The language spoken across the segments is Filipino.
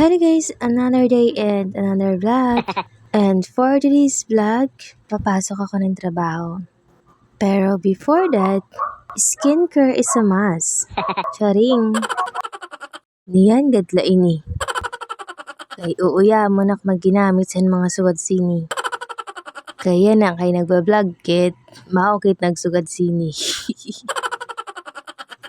Hello guys, another day and another vlog. And for today's vlog, papasok ako ng trabaho. Pero before that, skincare is a must. Charing. Niyan gadla ini. Kay uuya mo nak magginamit sa mga sugad sini. Kaya na kay nagbablog kit, maokit nagsugad sini.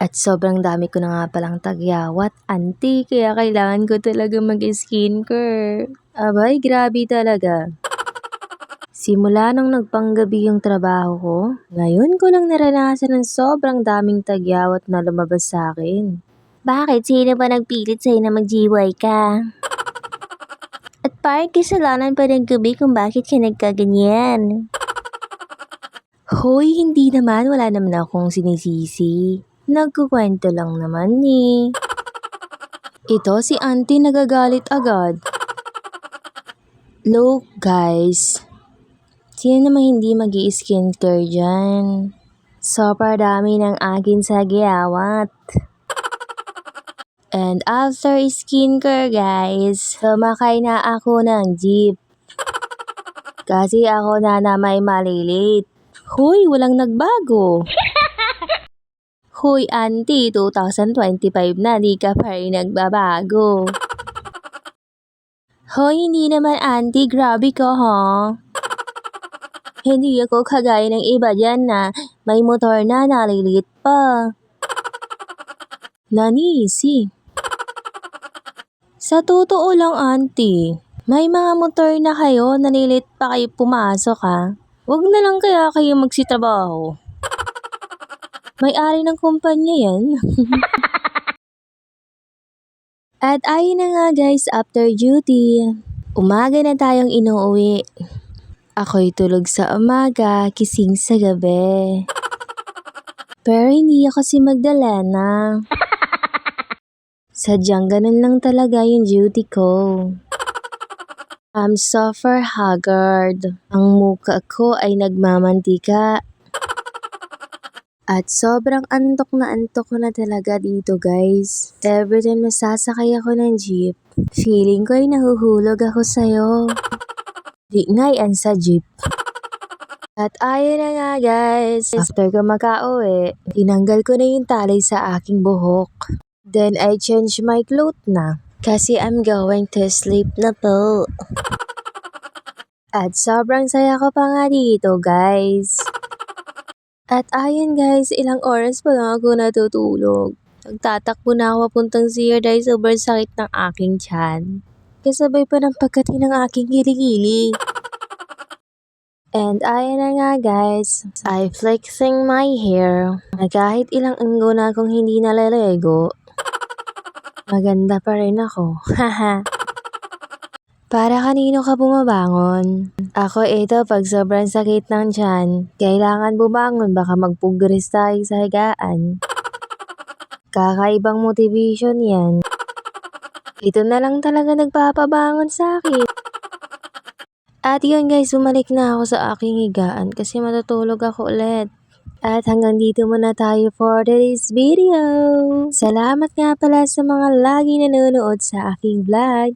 At sobrang dami ko na nga palang tagyawat, auntie, kaya kailangan ko talaga mag-skincare. Abay, grabe talaga. Simula nung nagpanggabi yung trabaho ko, ngayon ko lang naranasan ng sobrang daming tagyawat na lumabas sa akin. Bakit? Sino ba nagpilit sa'yo na mag-GY ka? At parang kasalanan pa ng gabi kung bakit ka nagkaganyan. Hoy, hindi naman. Wala naman akong sinisisi. Nagkukwento lang naman ni. Ito si auntie nagagalit agad. Look guys, sino naman hindi mag skincare dyan? Sobrang dami ng akin sa giyawat. And after skincare guys, sumakay na ako ng jeep. Kasi ako na na may malilit. Huy, walang nagbago. Huy, auntie, 2025 na, di ka pa rin nagbabago. Hoy, hindi naman auntie, grabe ka ha. Hindi ako kagaya ng iba dyan na may motor na nalilit pa. Nanisi. Sa totoo lang auntie, may mga motor na kayo, nalilit pa kayo pumasok ha. Huwag na lang kaya kayo magsitrabaho. May-ari ng kumpanya yan. At ayun na nga guys, after duty, umaga na tayong inuuwi. Ako'y tulog sa umaga, kising sa gabi. Pero hindi ako si Magdalena. Sadyang ganun lang talaga yung duty ko. I'm super haggard. Ang muka ko ay nagmamantika. At sobrang antok na antok ko na talaga dito guys. Every time masasakay ako ng jeep, feeling ko ay nahuhulog ako sa'yo. Di nga sa jeep. At ayun na nga guys, after ko makauwi, tinanggal ko na yung tali sa aking buhok. Then I change my clothes na. Kasi I'm going to sleep na po. At sobrang saya ko pa nga dito guys. At ayun guys, ilang oras pa lang ako natutulog. Nagtatakbo na ako papuntang CR dahil sobrang sakit ng aking tiyan. Kasabay pa ng pagkati ng aking kilikili. And ayun na nga guys, I flexing my hair. Na kahit ilang anggo na akong hindi nalalego, maganda pa rin ako. Haha. Para kanino ka bumabangon? Ako ito pag sobrang sakit ng tiyan, kailangan bumangon baka magpugris tayo sa higaan. Kakaibang motivation yan. Ito na lang talaga nagpapabangon sa akin. At yun guys, bumalik na ako sa aking higaan kasi matutulog ako ulit. At hanggang dito muna tayo for today's video. Salamat nga pala sa mga lagi nanonood sa aking vlog.